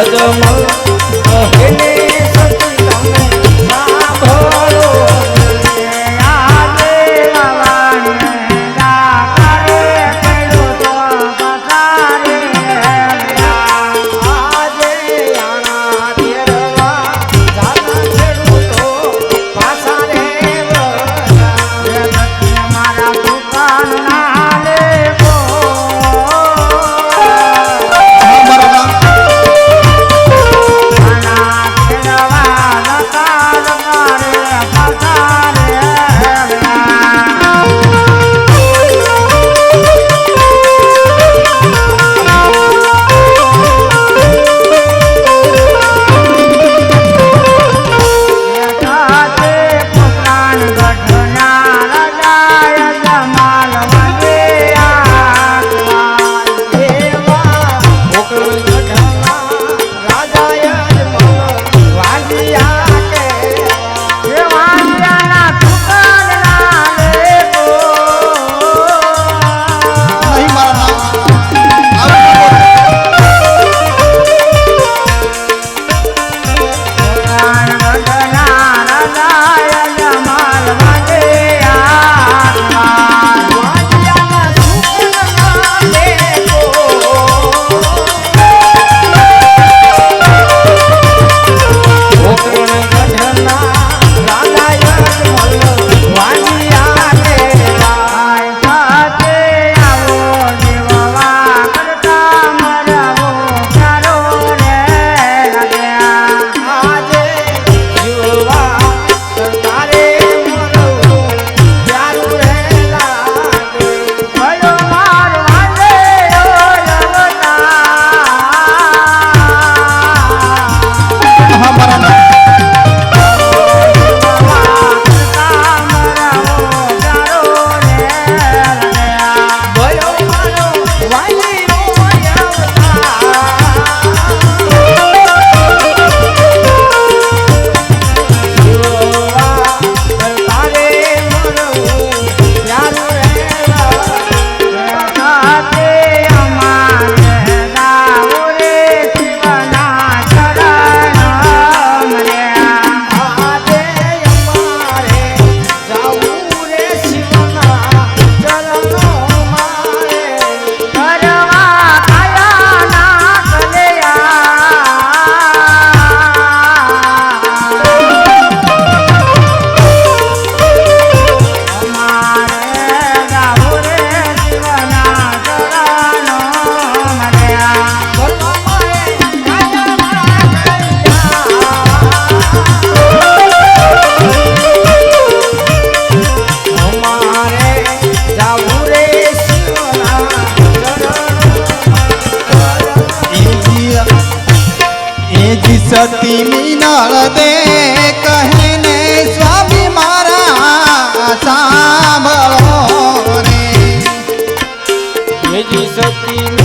ভজমল Isso é primo.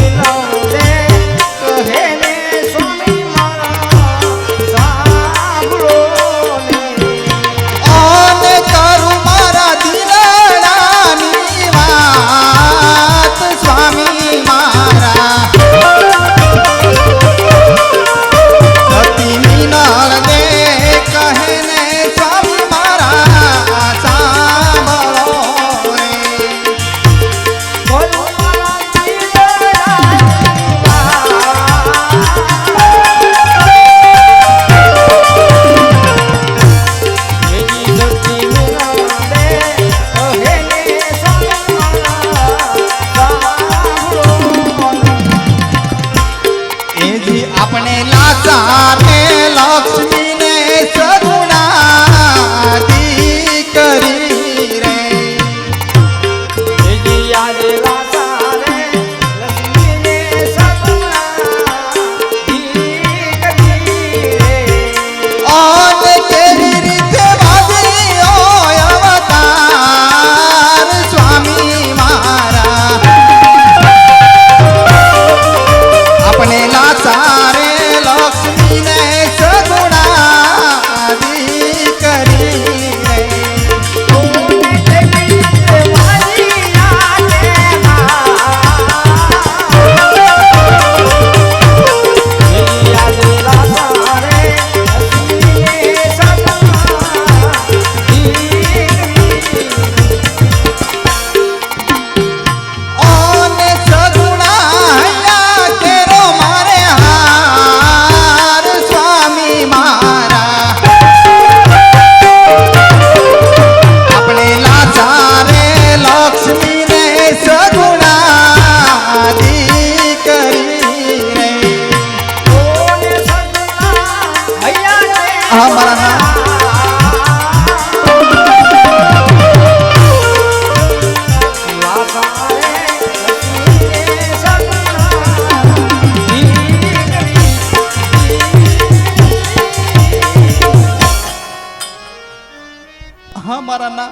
હા મારા ના.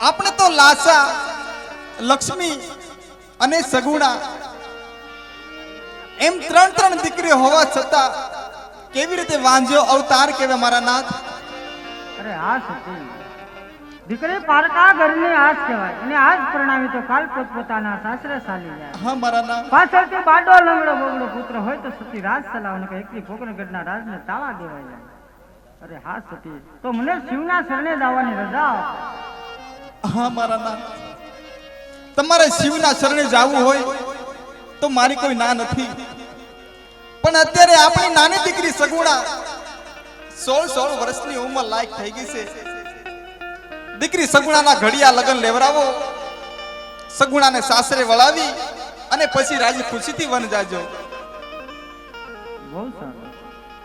આપણે તો લાસા લક્ષ્મી અને સગુણા એમ ત્રણ ત્રણ દીકરીઓ હોવા છતાં કેવી રીતે વાંજો અવતાર કેવે મારા નાથ? અરે આ સતી દીકરી પારકા ઘરની આજ કહેવાય. અને આજ પ્રણામી તો કાલ પોતપોતાના સાસરે ચાલી જાય. હા મારા ના. પાછળથી બાડો લંગડો બોગડો પુત્ર હોય તો સતી રાજ ચલાવને કે એકલી ભોગનગઢના રાજને તાળા દેવાય જાય. અરે હા સતી. તો મને શિવના શરણે જવાની રજા હા મારા ના તમારે શિવના શરણે જવું હોય તો મારી કોઈ ના નથી. પણ અત્યારે આપણી નાની દીકરી સગુણા સોળ સોળ વર્ષની ઉંમર લાયક થઈ ગઈ છે. દીકરી સગુણાના ઘડિયા લગ્ન લેવરાવો સગુણાને સાસરે વળાવી અને પછી રાજી ખુશીથી વન જાજો. બહુ સારું.